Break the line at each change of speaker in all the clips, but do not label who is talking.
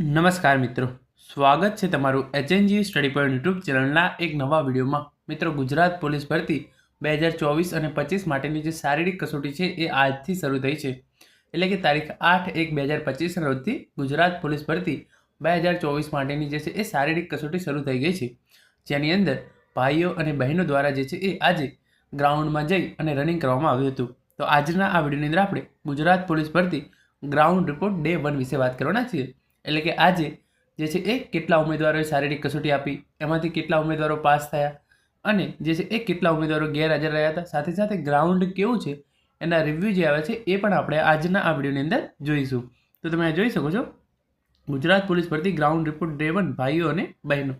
નમસ્કાર મિત્રો. સ્વાગત છે તમારું એચએનજી સ્ટડી પોઈન્ટ યુટ્યુબ ચેનલના એક નવા વિડીયોમાં. મિત્રો, ગુજરાત પોલીસ ભરતી બે હજાર ચોવીસ અને પચીસ માટેની જે શારીરિક કસોટી છે એ આજથી શરૂ થઈ છે. એટલે કે તારીખ આઠ એક બે હજાર પચીસના રોજથી ગુજરાત પોલીસ ભરતી બે હજાર ચોવીસ માટેની જે છે એ શારીરિક કસોટી શરૂ થઈ ગઈ છે. જેની અંદર ભાઈઓ અને બહેનો દ્વારા જે છે એ આજે ગ્રાઉન્ડમાં જઈ અને રનિંગ કરવામાં આવ્યું હતું. તો આજના આ વિડીયોની અંદર આપણે ગુજરાત પોલીસ ભરતી ગ્રાઉન્ડ રિપોર્ટ ડે વન વિશે વાત કરવાના છીએ. એટલે કે આજે જે છે એ કેટલા ઉમેદવારોએ શારીરિક કસોટી આપી, એમાંથી કેટલા ઉમેદવારો પાસ થયા અને જે છે એ કેટલા ઉમેદવારો ગેરહાજર રહ્યા હતા. સાથે સાથે ગ્રાઉન્ડ કેવું છે એના રિવ્યૂ જે આવે છે એ પણ આપણે આજના આ વિડીયોની અંદર જોઈશું. તો તમે આ જોઈ શકો છો, ગુજરાત પોલીસ ભરતી ગ્રાઉન્ડ રિપોર્ટ ડ્રેવન ભાઈઓ અને બહેનો.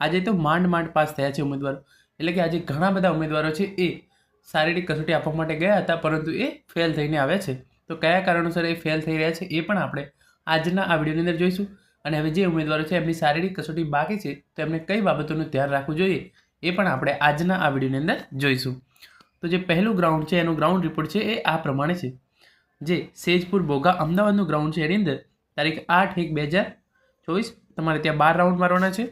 આજે તો માંડ માંડ પાસ થયા છે ઉમેદવારો. એટલે કે આજે ઘણા બધા ઉમેદવારો છે એ શારીરિક કસોટી આપવા માટે ગયા હતા, પરંતુ એ ફેલ થઈને આવ્યા છે. તો કયા કારણોસર એ ફેલ થઈ રહ્યા છે એ પણ આપણે આજના આ વિડીયોની અંદર જોઈશું. અને હવે જે ઉમેદવારો છે, એમની શારીરિક કસોટી બાકી છે, તો એમને કઈ બાબતોનું ધ્યાન રાખવું જોઈએ, એ પણ આપણે આજના આ વિડીયોની અંદર જોઈશું. તો જે પહેલું ગ્રાઉન્ડ છે, એનું ગ્રાઉન્ડ રિપોર્ટ છે, એ આ પ્રમાણે છે. જે સેજપુર બોગા અમદાવાદનું ગ્રાઉન્ડ છે, એની અંદર તારીખ આઠ એક બે હજાર ચોવીસ, તમારે ત્યાં બાર રાઉન્ડ મારવાના છે.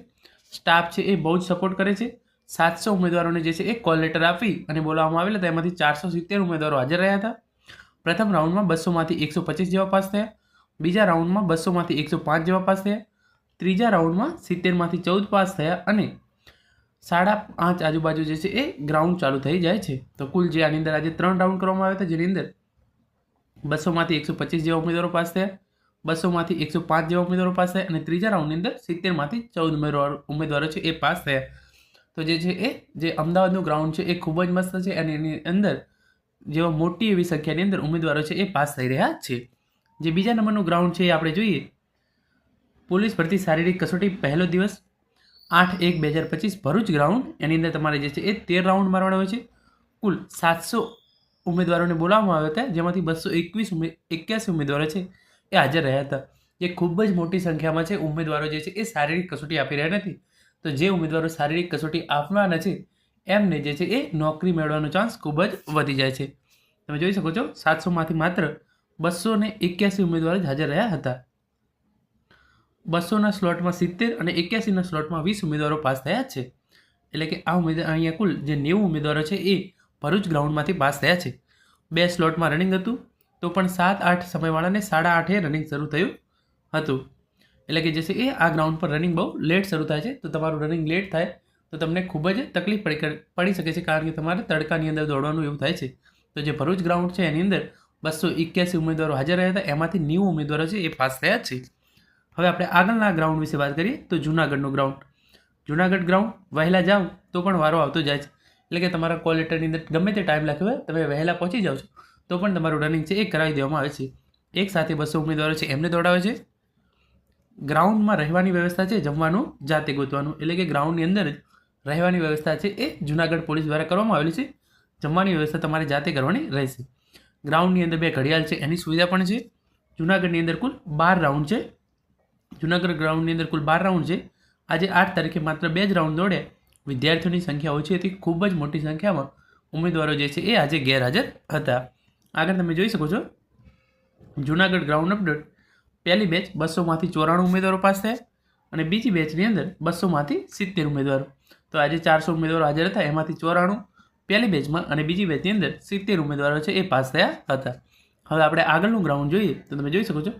સ્ટાફ છે, એ બહુ જ સપોર્ટ કરે છે. સાતસો ઉમેદવારોને જે છે, એ કોલ લેટર આપી અને બોલાવવામાં આવેલા હતા. એમાંથી ચારસો સિત્તેર ઉમેદવારો હાજર રહ્યા હતા. પ્રથમ રાઉન્ડમાં બસોમાંથી એકસો પચીસ જેવા પાસ થયા. બીજા રાઉન્ડમાં બસોમાંથી એકસો પાંચ જેવા પાસ થયા. ત્રીજા રાઉન્ડમાં સિત્તેરમાંથી ચૌદ પાસ થયા અને સાડા પાંચ આજુબાજુ જે છે એ ગ્રાઉન્ડ ચાલુ થઈ જાય છે. તો કુલ જે આની અંદર આજે ત્રણ રાઉન્ડ કરવામાં આવ્યા હતા, જેની અંદર બસોમાંથી એકસો પચીસ જેવા ઉમેદવારો પાસ થયા, બસોમાંથી એકસો પાંચ જેવા ઉમેદવારો પાસ થયા અને ત્રીજા રાઉન્ડની અંદર સિત્તેરમાંથી ચૌદ ઉમેદવારો ઉમેદવારો છે એ પાસ થયા. તો જે છે એ, જે અમદાવાદનું ગ્રાઉન્ડ છે એ ખૂબ જ મસ્ત છે અને એની અંદર જેવા મોટી એવી સંખ્યાની અંદર ઉમેદવારો છે એ પાસ થઈ રહ્યા છે. જે બીજા નંબરનું ગ્રાઉન્ડ છે એ આપણે જોઈએ. પોલીસ ભરતી શારીરિક કસોટી પહેલો દિવસ આઠ એક બે હજાર પચીસ ભરૂચ ગ્રાઉન્ડ એની અંદર તમારે જે છે એ તેર રાઉન્ડ મારવાના હોય છે. કુલ સાતસો ઉમેદવારોને બોલાવવામાં આવ્યા હતા, જેમાંથી બસો એકવીસ ઉમે, એક્યાસી ઉમેદવારો છે એ હાજર રહ્યા હતા. જે ખૂબ જ મોટી સંખ્યામાં છે ઉમેદવારો જે છે એ શારીરિક કસોટી આપી રહ્યા નથી. તો જે ઉમેદવારો શારીરિક કસોટી આપવાના છે, એમને જે છે એ નોકરી મેળવવાનો ચાન્સ ખૂબ જ વધી જાય છે. તમે જોઈ શકો છો, સાતસોમાંથી માત્ર બસો ને એક્યાસી ઉમેદવારો જ હાજર રહ્યા હતા. બસોના સ્લોટમાં સિત્તેર અને એક્યાસીના સ્લોટમાં વીસ ઉમેદવારો પાસ થયા છે. એટલે કે આ ઉમેદવાર અહીંયા કુલ જે નેવું ઉમેદવારો છે એ ભરૂચ ગ્રાઉન્ડમાંથી પાસ થયા છે. બે સ્લોટમાં રનિંગ હતું, તો પણ સાત આઠ સમયવાળાને સાડા આઠે રનિંગ શરૂ થયું હતું. એટલે કે જે છે એ આ ગ્રાઉન્ડ પર રનિંગ બહુ લેટ શરૂ થાય છે, તો તમારું રનિંગ લેટ થાય, તો તમને ખૂબ જ તકલીફ પડી પડી શકે છે, કારણ કે તમારે તડકાની અંદર દોડવાનું એવું થાય છે. તો જે ભરૂચ ગ્રાઉન્ડ છે એની અંદર બસો એક્યાસી ઉમેદવારો હાજર રહ્યા હતા. એમાંથી નેવું ઉમેદવારો છે, એ પાસ થયા છે. હવે આપણે આગળના ગ્રાઉન્ડ વિશે વાત કરીએ તો જૂનાગઢનું ગ્રાઉન્ડ જૂનાગઢ ગ્રાઉન્ડ વહેલા જાઓ તો પણ વારો આવતો જાય છે. એટલે કે તમારા કોલ લેટરની અંદર ગમે તે ટાઈમ લખ્યો હોય, તમે વહેલા પહોંચી જાઓ છો, તો પણ તમારું રનિંગ છે એ કરાવી દેવામાં આવે છે. એક સાથે બસો ઉમેદવારો છે, એમને દોડાવે છે. ગ્રાઉન્ડમાં રહેવાની વ્યવસ્થા છે, જમવાનું, જાતે ગોતવાનું. એટલે કે ગ્રાઉન્ડની અંદર જ રહેવાની વ્યવસ્થા છે એ જૂનાગઢ પોલીસ દ્વારા કરવામાં આવેલી છે. જમવાની વ્યવસ્થા તમારે જાતે કરવાની રહેશે. ગ્રાઉન્ડની અંદર બે ઘડિયાળ છે, એની સુવિધા પણ છે. જૂનાગઢની અંદર કુલ બાર રાઉન્ડ છે. જૂનાગઢ ગ્રાઉન્ડની અંદર કુલ બાર રાઉન્ડ છે. આજે આઠ તારીખે માત્ર બે જ રાઉન્ડ દોડે. વિદ્યાર્થીઓની સંખ્યા ઓછી હતી, ખૂબ જ મોટી સંખ્યામાં ઉમેદવારો જે છે એ આજે ગેરહાજર હતા. આગળ તમે જોઈ શકો છો. Junagadh ground update. પહેલી બેચ બસોમાંથી ચોરાણું ઉમેદવારો પાસ થયા અને બીજી બેચની અંદર બસોમાંથી સિત્તેર ઉમેદવારો. તો આજે ચારસો ઉમેદવારો હાજર હતા, એમાંથી ચોરાણું પહેલી બેચમાં અને બીજી બેચની અંદર સિત્તેર ઉમેદવારો છે એ પાસ થયા હતા. હવે આપણે આગળનું ગ્રાઉન્ડ જોઈએ તો તમે જોઈ શકો છો.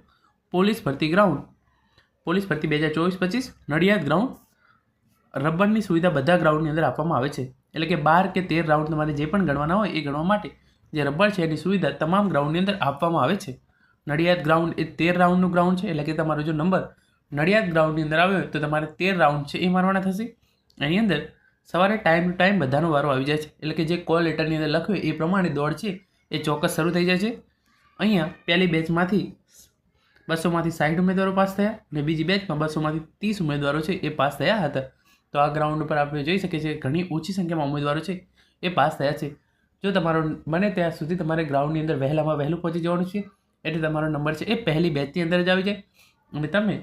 પોલીસ ભરતી ગ્રાઉન્ડ પોલીસ ભરતી બે હજાર ચોવીસ પચીસ, નડિયાદ ગ્રાઉન્ડ રબરની સુવિધા બધા ગ્રાઉન્ડની અંદર આપવામાં આવે છે. એટલે કે બાર કે તેર રાઉન્ડ તમારે જે પણ ગણવાના હોય એ ગણવા માટે જે રબર છે એની સુવિધા તમામ ગ્રાઉન્ડની અંદર આપવામાં આવે છે. નડિયાદ ગ્રાઉન્ડ એ તેર રાઉન્ડનું ગ્રાઉન્ડ છે, એટલે કે તમારો જો નંબર નડિયાદ ગ્રાઉન્ડની અંદર આવ્યો હોય તો તમારે તેર રાઉન્ડ છે એ મારવાના થશે. એની અંદર સવારે ટાઈમ ટુ ટાઈમ બધાનો વારો આવી જાય છે. એટલે કે જે કોલ લેટરની અંદર લખ્યું એ પ્રમાણે દોડ છે. એ ચોક્કસ શરૂ થઈ જાય છે. અહીંયા પહેલી બેચમાંથી બસોમાંથી સાઠ ઉમેદવારો પાસ થયા અને બીજી બેચમાં બસોમાંથી ત્રીસ ઉમેદવારો છે એ પાસ થયા હતા. તો આ ગ્રાઉન્ડ ઉપર આપણે જોઈ શકીએ છીએ ઘણી ઓછી સંખ્યામાં ઉમેદવારો છે એ પાસ થયા છે. જો તમારો બને ત્યાં સુધી તમારે ગ્રાઉન્ડની અંદર વહેલામાં વહેલું પહોંચી જવાનું છે. એટલે તમારો નંબર છે એ પહેલી બેચની અંદર જ આવી જાય. અને તમે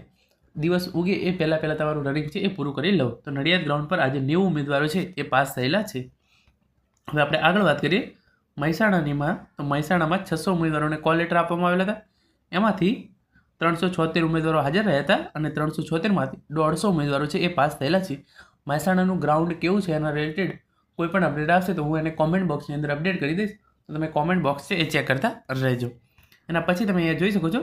દિવસ ઉગે એ પહેલાં પહેલાં તમારું રનિંગ છે એ પૂરું કરી લો તો નડિયાદ ગ્રાઉન્ડ પર આજે નેવું ઉમેદવારો છે, એ પાસ થયેલા છે. હવે આપણે આગળ વાત કરીએ. મહેસાણાનીમાં, તો મહેસાણામાં છસો ઉમેદવારોને કોલ લેટર આપવામાં આવેલા હતા. એમાંથી ત્રણસો છોતેર ઉમેદવારો હાજર રહ્યા હતા અને ત્રણસો છોતેરમાંથી દોઢસો ઉમેદવારો છે એ પાસ થયેલા છે. મહેસાણાનું ગ્રાઉન્ડ કેવું છે એના રિલેટેડ કોઈ પણ અપડેટ આવશે તો હું એને કોમેન્ટ બોક્સની અંદર અપડેટ કરી દઈશ. તો તમે કોમેન્ટ બોક્સ છે એ ચેક કરતા રહેજો. એના પછી તમે અહીંયા જોઈ શકો છો.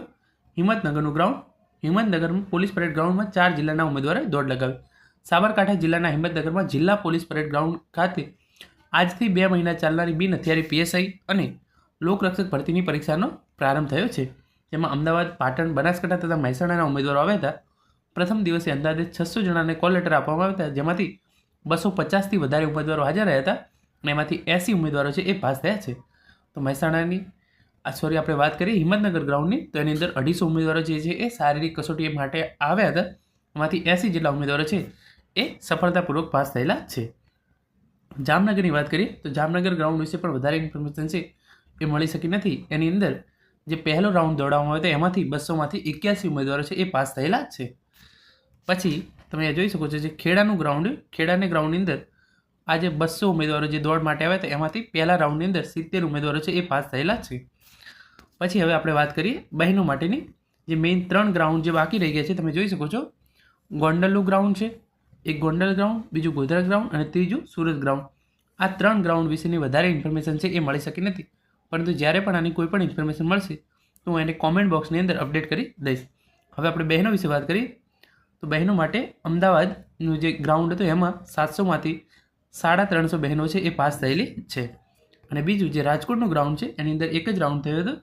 હિંમતનગરનું ગ્રાઉન્ડ હિંમતનગર પોલીસ પરેડ ગ્રાઉન્ડમાં ચાર જિલ્લાના ઉમેદવારોએ દોડ લગાવી. સાબરકાંઠા જિલ્લાના હિંમતનગરમાં જિલ્લા પોલીસ પરેડ ગ્રાઉન્ડ ખાતે આજથી બે મહિના ચાલનારી બિન હથિયારી પીએસઆઈ અને લોકરક્ષક ભરતીની પરીક્ષાનો પ્રારંભ થયો છે. જેમાં અમદાવાદ, પાટણ, બનાસકાંઠા તથા મહેસાણાના ઉમેદવારો આવ્યા હતા. પ્રથમ દિવસે અંદાજે છસો જણાને કોલ લેટર આપવામાં આવ્યા હતા, જેમાંથી બસો પચાસથી વધારે ઉમેદવારો હાજર રહ્યા હતા અને એમાંથી એંસી ઉમેદવારો છે એ પાસ થયા છે. તો મહેસાણાની સોરી, આપણે વાત કરીએ હિંમતનગર ગ્રાઉન્ડની તો એની અંદર અઢીસો ઉમેદવારો જે છે એ શારીરિક કસોટી માટે આવ્યા હતા. એમાંથી એંસી જેટલા ઉમેદવારો છે એ સફળતાપૂર્વક પાસ થયેલા છે. જામનગરની વાત કરીએ, તો જામનગર ગ્રાઉન્ડ વિશે પણ વધારે ઇન્ફોર્મેશન છે એ મળી શકી નથી. એની અંદર જે પહેલો રાઉન્ડ દોડાવવામાં આવ્યો હતો, એમાંથી બસોમાંથી એક્યાસી ઉમેદવારો છે એ પાસ થયેલા છે. પછી તમે જોઈ શકો છો જે ખેડાનું ગ્રાઉન્ડ ખેડાને ગ્રાઉન્ડની અંદર આજે બસો ઉમેદવારો જે દોડ માટે આવ્યા હતા, એમાંથી પહેલા રાઉન્ડની અંદર સિત્તેર ઉમેદવારો છે એ પાસ થયેલા છે. પછી હવે આપણે વાત કરીએ બહેનો માટેની. જે મેઇન ત્રણ ગ્રાઉન્ડ જે બાકી રહી ગયા છે, તમે જોઈ શકો છો. ગોંડલનું ગ્રાઉન્ડ છે, એક ગોંડલ ગ્રાઉન્ડ બીજું ગોધરા ગ્રાઉન્ડ અને ત્રીજું સુરત ગ્રાઉન્ડ આ ત્રણ ગ્રાઉન્ડ વિશેની વધારે ઇન્ફોર્મેશન છે એ મળી શકી નથી. પરંતુ જ્યારે પણ આની કોઈ પણ ઇન્ફોર્મેશન મળશે, તો હું એને કોમેન્ટ બોક્સની અંદર અપડેટ કરી દઈશ. હવે આપણે બહેનો વિશે વાત કરીએ. તો બહેનો માટે અમદાવાદનું જે ગ્રાઉન્ડ હતું, એમાં સાતસોમાંથી સાડા ત્રણસો બહેનો છે એ પાસ થયેલી છે. અને બીજું જે રાજકોટનું ગ્રાઉન્ડ છે, એની અંદર એક જ રાઉન્ડ થયો હતો.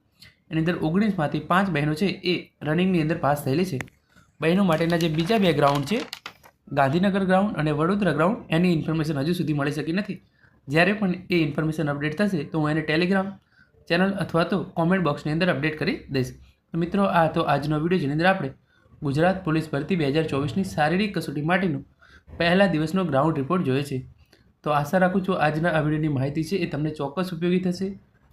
એની અંદર ઓગણીસમાંથી પાંચ બહેનો છે, એ રનિંગની અંદર પાસ થયેલી છે. બહેનો માટેના જે બીજા બે ગ્રાઉન્ડ છે, ગાંધીનગર ગ્રાઉન્ડ અને વડોદરા ગ્રાઉન્ડ, એની ઇન્ફોર્મેશન હજુ સુધી મળી શકી નથી. જ્યારે પણ એ ઇન્ફોર્મેશન અપડેટ થશે, તો હું એને ટેલિગ્રામ ચેનલ અથવા તો કોમેન્ટ બોક્સની અંદર અપડેટ કરી દઈશ. તો મિત્રો, આ તો આજનો વીડિયો, જેની અંદર આપણે ગુજરાત પોલીસ ભરતી બે હજાર ચોવીસની શારીરિક કસોટી માટેનું પહેલા દિવસનો ગ્રાઉન્ડ રિપોર્ટ જોયો છે. તો આશા રાખું છું આજના આ વિડીયોની માહિતી છે એ તમને ચોક્કસ ઉપયોગી થશે.